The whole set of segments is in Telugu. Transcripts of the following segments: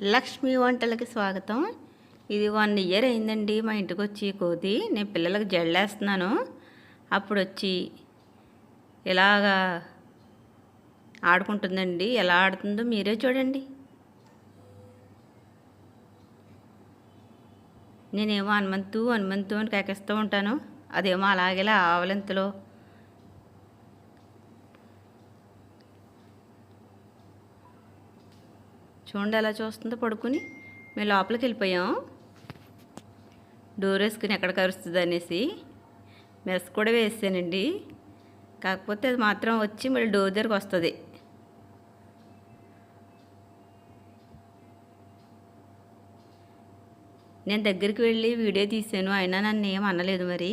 లక్ష్మి వంటలకి స్వాగతం. ఇది వన్ ఇయర్ అయిందండి మా ఇంటికి వచ్చి కోతి. నేను పిల్లలకు జల్లేస్తున్నాను అప్పుడు వచ్చి ఇలాగా ఆడుకుంటుందండి. ఎలా ఆడుతుందో మీరే చూడండి. నేనేమో హనుమంతు హనుమంతు అని కేకేస్తూ ఉంటాను. అదేమో అలాగేలా ఆవలింతలో చూడండి ఎలా చూస్తుందో పడుకుని మేము లోపలికి వెళ్ళిపోయాం. డోర్ వేసుకుని ఎక్కడ కరుస్తుంది అనేసి మెస్ కూడా వేసానండి. కాకపోతే అది మాత్రం వచ్చి మళ్ళీ డోర్ దగ్గరకు వస్తుంది. నేను దగ్గరికి వెళ్ళి వీడియో తీసాను అయినా నన్ను ఏం అనలేదు మరి.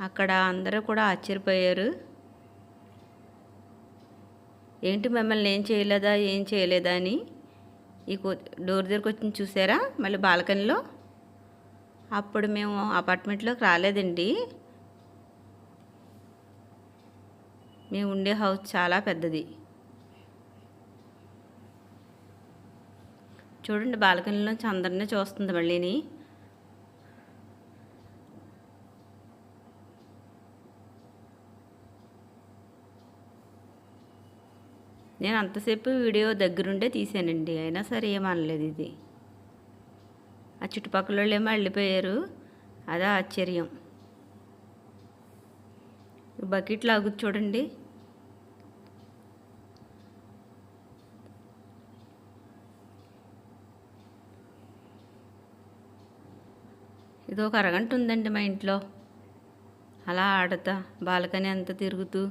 అక్కడ అందరూ కూడా ఆశ్చర్యపోయారు. ఏంటి మిమ్మల్ని ఏం చేయలేదా ఏం చేయలేదా అని ఈ కో డోర్ దగ్గరకు వచ్చి చూసారా? మళ్ళీ బాల్కనీలో. అప్పుడు మేము అపార్ట్మెంట్లోకి రాలేదండి. మేము ఉండే హౌస్ చాలా పెద్దది. చూడండి బాల్కనీలోంచి అందరినీ చూస్తుంది మళ్ళీని. నేను అంతసేపు వీడియో దగ్గరుండే తీసానండి. అయినా సరే ఏమనలేదు ఇది. ఆ చుట్టుపక్కల వాళ్ళు ఏమో వెళ్ళిపోయారు అదే ఆశ్చర్యం. బకెట్ లాగు చూడండి. ఇది ఒక అరగంట ఉందండి మా ఇంట్లో. అలా ఆడతా బాల్కనీ అంతా తిరుగుతూ.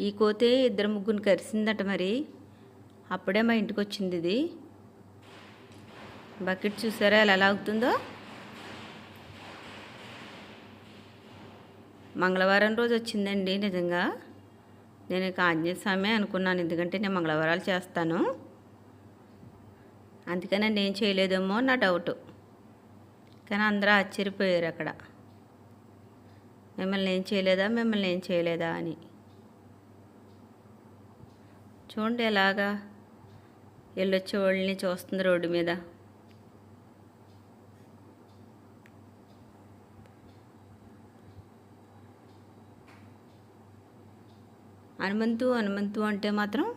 ఈ కోతే ఇద్దరు ముగ్గురిని కరిసిందట మరి. అప్పుడే మా ఇంటికి వచ్చింది ఇది. బకెట్ చూసారా ఎలా ఎలా అవుతుందో మంగళవారం రోజు వచ్చిందండి నిజంగా. నేను ఇక ఆంజనేయ అనుకున్నాను ఎందుకంటే నేను మంగళవారాలు చేస్తాను. అందుకని నేను ఏం చేయలేదేమో నా డౌట్. కానీ అందరూ ఆశ్చర్యపోయారు అక్కడ. మిమ్మల్ని ఏం చేయలేదా? మిమ్మల్ని ఏం చేయలేదా అని. చూడండి ఎలాగా. వెళ్ళొచ్చే వాళ్ళని చూస్తుంది రోడ్డు మీద. హనుమంతు హనుమంతు అంటే మాత్రం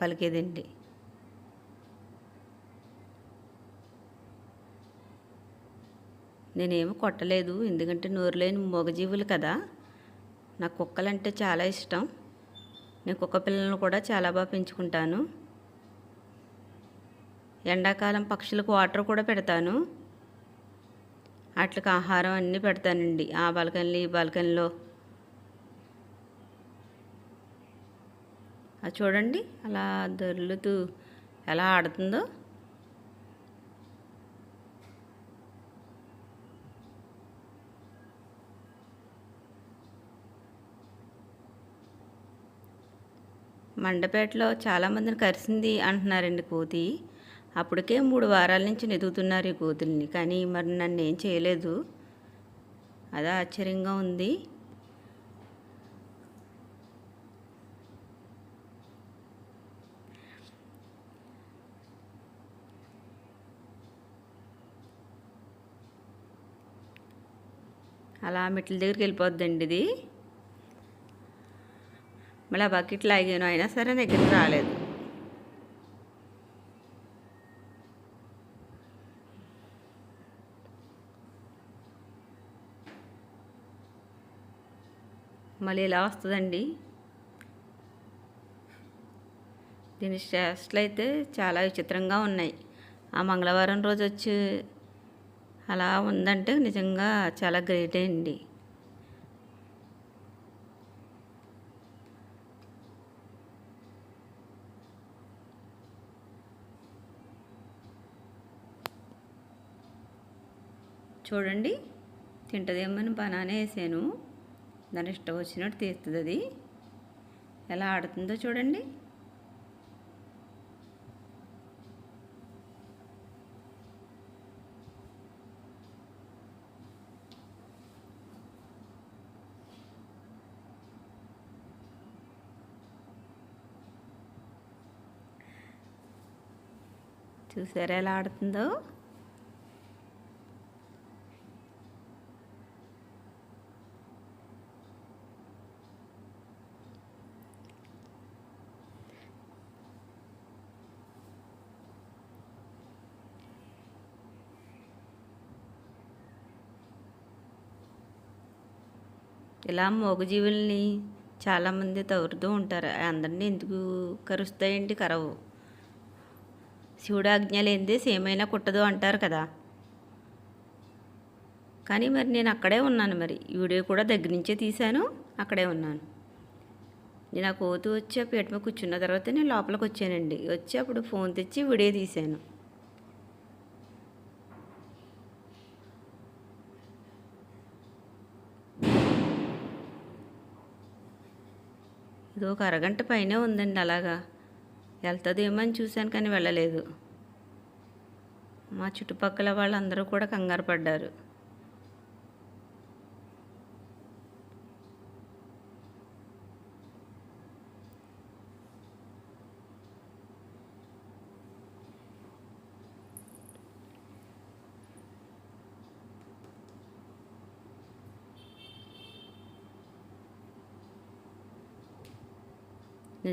పలికేదండి. నేనేమి కొట్టలేదు ఎందుకంటే నోరు లేని మూగజీవులు కదా. నాకు కుక్కలంటే చాలా ఇష్టం. నేను కుక్క పిల్లలను కూడా చాలా బాగా పెంచుకుంటాను. ఎండాకాలం పక్షులకు వాటర్ కూడా పెడతాను. వాటికి ఆహారం అన్నీ పెడతానండి. ఆ బాల్కనీలో ఈ బాల్కనీలో. అది చూడండి అలా దొర్లుతూ ఎలా ఆడుతుందో. మండపేటలో చాలామందిని కరిసింది అంటున్నారండి కోతి. అప్పటికే మూడు వారాల నుంచి నెదుగుతున్నారు ఈ కోతుల్ని. కానీ మరి నన్ను ఏం చేయలేదు. అదే ఆశ్చర్యంగా ఉంది. అలా మెట్ల దగ్గరికి వెళ్ళిపోద్దండి ఇది. మళ్ళీ ఆ బకెట్ లాగాను అయినా సరే దగ్గరికి రాలేదు. మళ్ళీ ఇలా వస్తుందండి? దీని చేష్టలు అయితే చాలా విచిత్రంగా ఉన్నాయి. ఆ మంగళవారం రోజు వచ్చి అలా ఉందంటే నిజంగా చాలా గ్రేటే అండి. చూడండి. తింటదేమని బనానే వేసాను. దాని ఇష్టం వచ్చినట్టు తీస్తుంది అది. ఎలా ఆడుతుందో చూడండి. చూసారా ఎలా ఆడుతుందో? ఇలా మూగజీవుల్ని చాలామంది తవరుతూ ఉంటారు. అందరినీ ఎందుకు కరుస్తాయండి? కరవు. శివుడు ఆజ్ఞ సేమైనా కుట్టదు అంటారు కదా. కానీ మరి నేను అక్కడే ఉన్నాను మరి. వీడియో కూడా దగ్గర నుంచే తీశాను. అక్కడే ఉన్నాను. నేను ఆ కోతు వచ్చి ఆ పీట మీద కూర్చున్న తర్వాత నేను లోపలికి వచ్చానండి. వచ్చి అప్పుడు ఫోన్ తెచ్చి వీడియో తీశాను. ఒక అరగంట పైనే ఉందండి అలాగా. వెళ్తుందేమో అని చూశాను కానీ వెళ్ళలేదు. మా చుట్టుపక్కల వాళ్ళందరూ కూడా కంగారు పడ్డారు.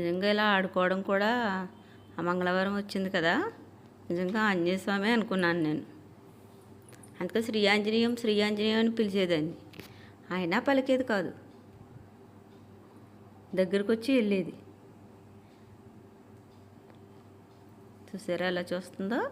నిజంగా ఇలా ఆడుకోవడం కూడా ఆ మంగళవారం వచ్చింది కదా? నిజంగా ఆంజనేయ స్వామి అనుకున్నాను నేను. అందుకే శ్రీ ఆంజనేయం శ్రీ ఆంజనేయం అని పిలిచేదాన్ని. అయినా పలికేది కాదు. దగ్గరకు వచ్చి వెళ్ళేది. చూసారా ఎలా చూస్తుందో?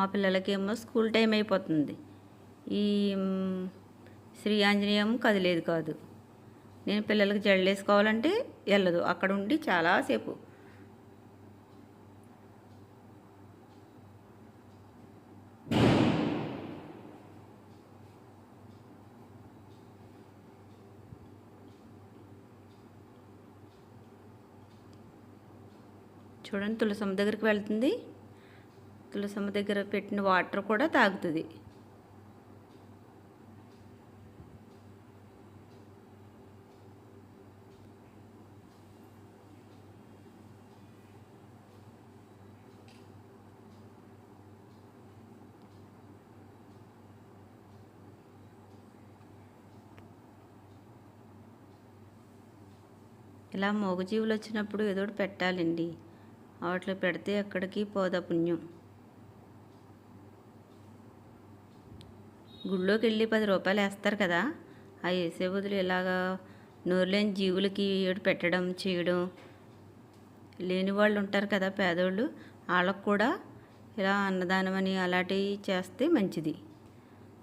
మా పిల్లలకేమో స్కూల్ టైం అయిపోతుంది. ఈ శ్రీ ఆంజనేయం కదిలేదు కాదు. నేను పిల్లలకి జడలేసుకోవాలంటే వెళ్ళదు. అక్కడ ఉండి చాలాసేపు చూడండి తులసమ్మ దగ్గరికి వెళ్తుంది. తులసమ్మ దగ్గర పెట్టిన వాటర్ కూడా తాగుతుంది. ఇలా మోగజీవులు వచ్చినప్పుడు ఏదో పెట్టాలండి. వాటిలో పెడితే ఎక్కడికి పోదా పుణ్యం. గుళ్ళోకి వెళ్ళి పది రూపాయలు వేస్తారు కదా. ఆ వేసే బదులు ఇలాగా నోరులేని జీవులకి ఏడు పెట్టడం చేయడం. లేని వాళ్ళు ఉంటారు కదా పేదోళ్ళు. వాళ్ళకు కూడా ఇలా అన్నదానం అని అలాంటివి చేస్తే మంచిది.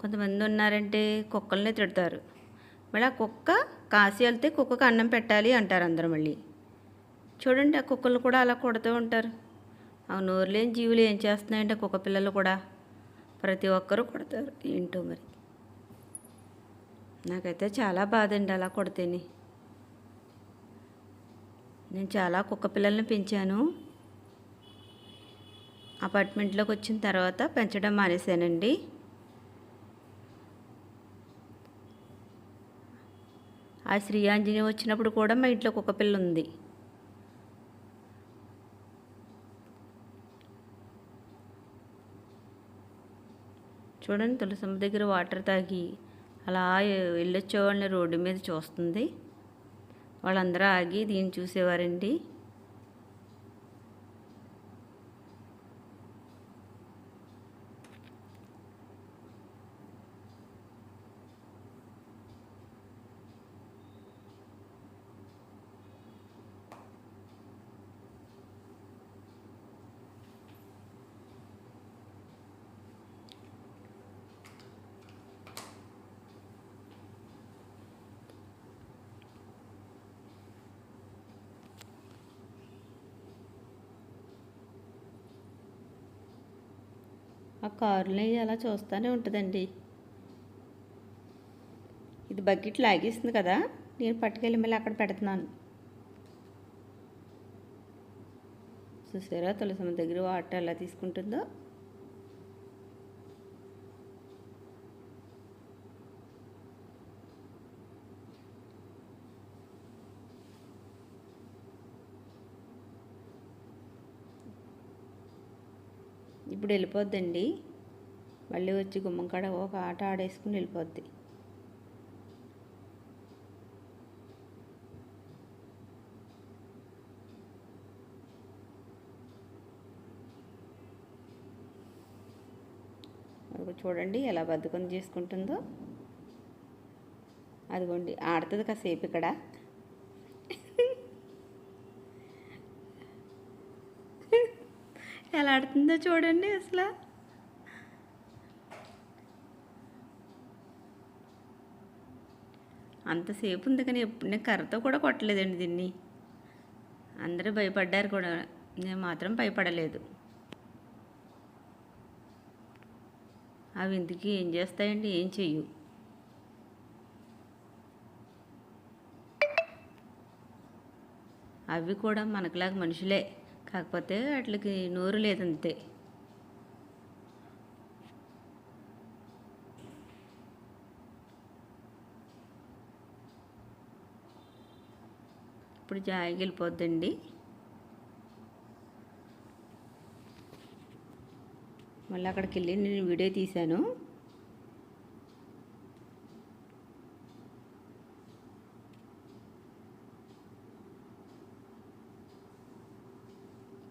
కొంతమంది ఉన్నారంటే కుక్కల్ని తిడతారు. మళ్ళీ ఆ కుక్క కాసి వెళ్తే కుక్కకు అన్నం పెట్టాలి అంటారు అందరూ మళ్ళీ. చూడండి ఆ కుక్కలు కూడా అలా కొడుతూ ఉంటారు. ఆ నోరులేని జీవులు ఏం చేస్తున్నాయంటే కుక్క పిల్లలు కూడా. ప్రతి ఒక్కరూ కొడతారు. ఏంటో మరి? నాకైతే చాలా బాధ అండి అలా కొడితేనే. నేను చాలా కుక్క పిల్లల్ని పెంచాను. అపార్ట్మెంట్లోకి వచ్చిన తర్వాత పెంచడం మానేశానండి. ఆ శ్రీ ఆంజనేయం వచ్చినప్పుడు కూడా మా ఇంట్లో కుక్క పిల్ల ఉంది. చూడండి తులసమ్మ దగ్గర వాటర్ తాగి అలా వెళ్ళొచ్చే వాళ్ళని రోడ్డు మీద చూస్తుంది. వాళ్ళందరూ ఆగి దీన్ని చూసేవారండి. ఆ కారుని అలా చూస్తూనే ఉంటుందండి. ఇది బకెట్ లాగేస్తుంది కదా నేను పట్టుకెళ్ళి మళ్ళీ అక్కడ పెడుతున్నాను. చూసారా తులసమ్మ దగ్గర వాటర్ ఎలా తీసుకుంటుందో? ఇప్పుడు వెళ్ళిపోద్దండి. మళ్ళీ వచ్చి గుమ్మంకాడ ఒక ఆట ఆడేసుకుని వెళ్ళిపోద్ది. చూడండి ఎలా బద్ధకం చేసుకుంటుందో. అదిగోండి ఆడుతుంది కాసేపు ఇక్కడ. ఉందో చూడండి అసలు. అంతసేపు ఉంది కానీ ఎప్పుడు నేను కర్రతో కూడా కొట్టలేదండి దీన్ని. అందరూ భయపడ్డారు కూడా. నేను మాత్రం భయపడలేదు. అవి ఇందుకు ఏం చేస్తాయండి? ఏం చెయ్యు? అవి కూడా మనకులాగా మనుషులే. కాకపోతే వాటికి నోరు లేదంతే. ఇప్పుడు జాయికి వెళ్ళిపోద్దండి. మళ్ళీ అక్కడికి వెళ్ళి నేను వీడియో తీశాను.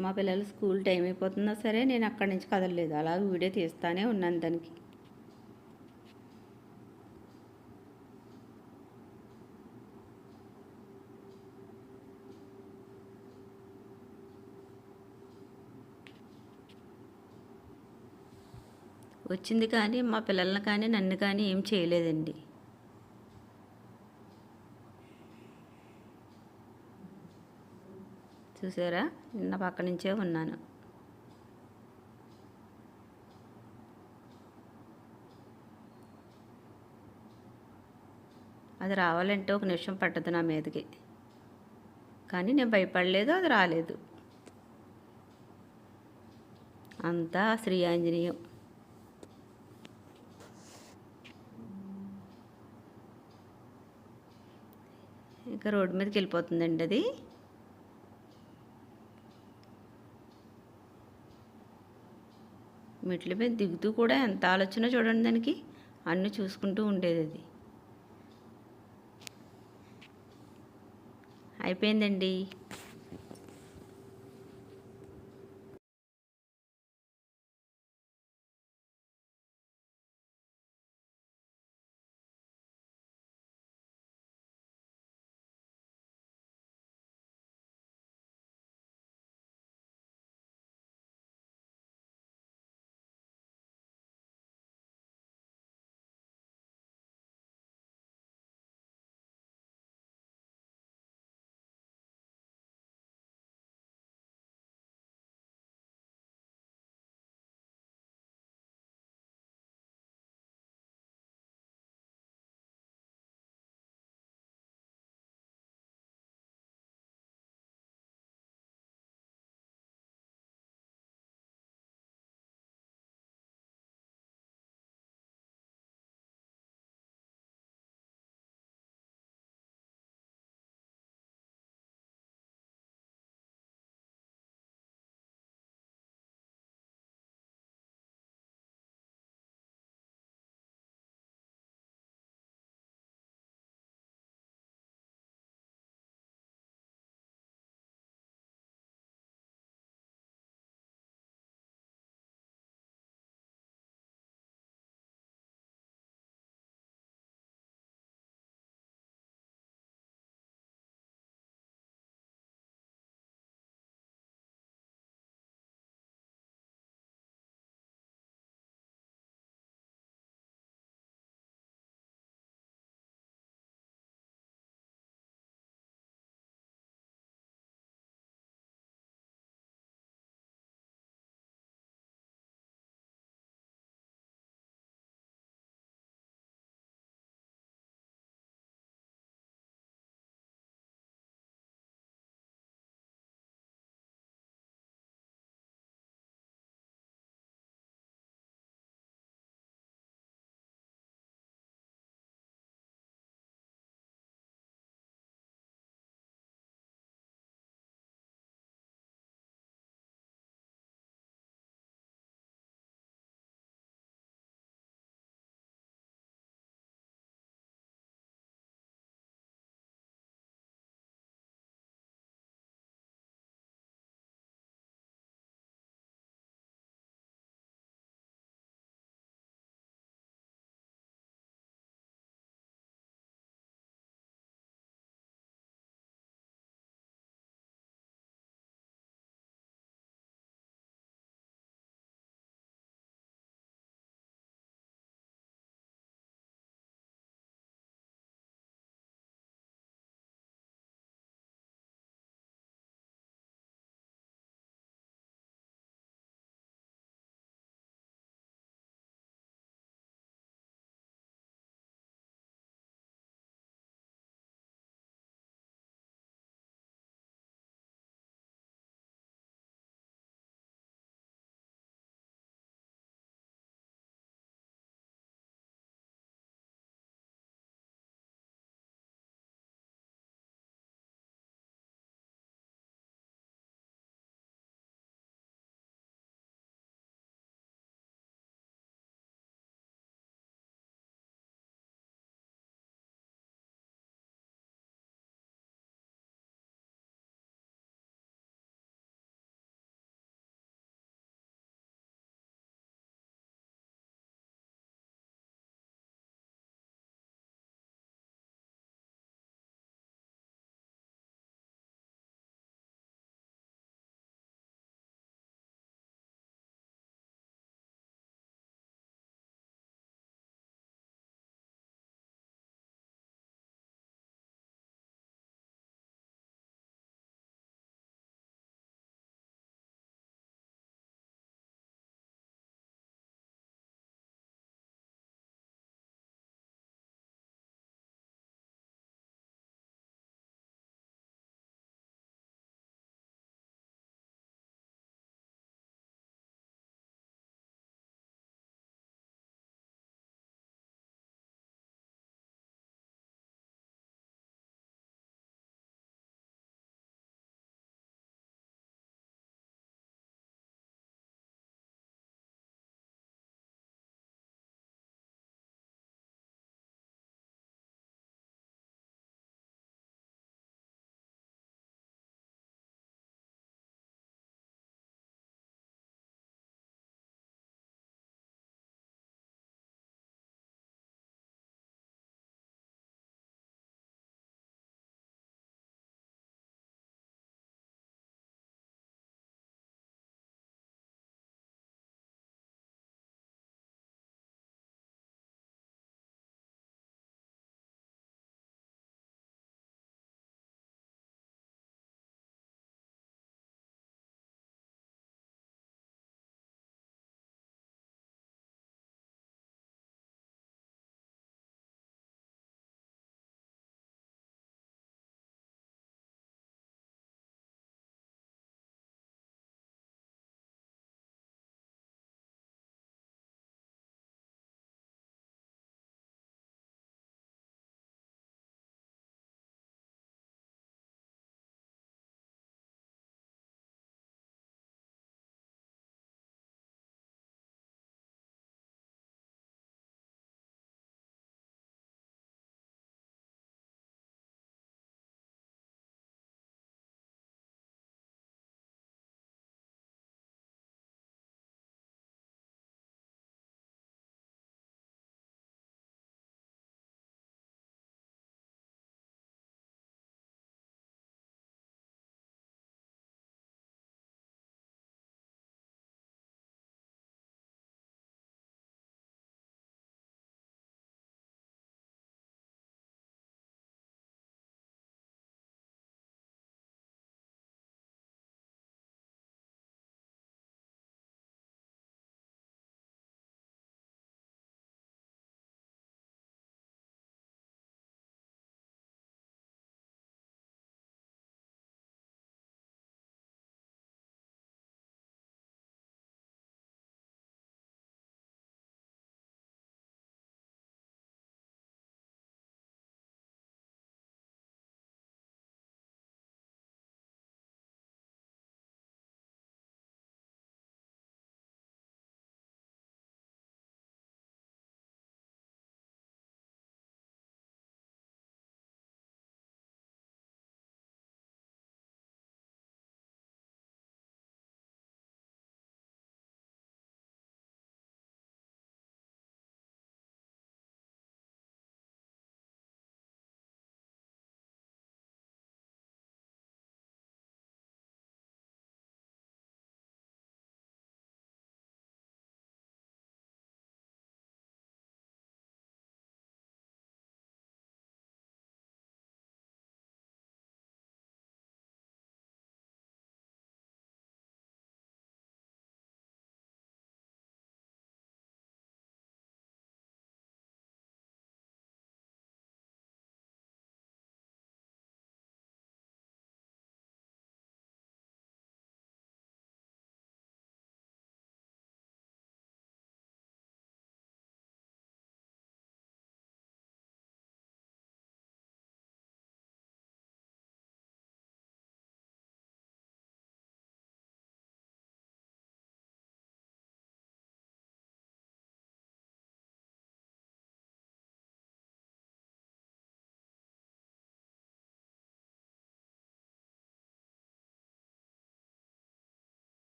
మా పిల్లలు స్కూల్ టైం అయిపోతున్నా సరే నేను అక్కడి నుంచి కదలలేదు. అలాగే వీడియో తీస్తానే ఉన్నాను దానికి. వచ్చింది కానీ మా పిల్లల్ని కానీ నన్ను కానీ ఏం చేయలేదండి. చూసారా? నిన్న పక్క నుంచే ఉన్నాను. అది రావాలంటే ఒక నిమిషం పట్టదు నా మీదకి. కానీ నేను భయపడలేదు అది రాలేదు. అంతా శ్రీ ఆంజనేయం ఇంకా రోడ్డు మీదకి వెళ్ళిపోతుందండి అది. మెట్ల మీద దిగుతూ కూడా ఎంత ఆలోచన చూడండి దానికి? అన్నీ చూసుకుంటూ ఉండేది అది. అయిపోయిందండి.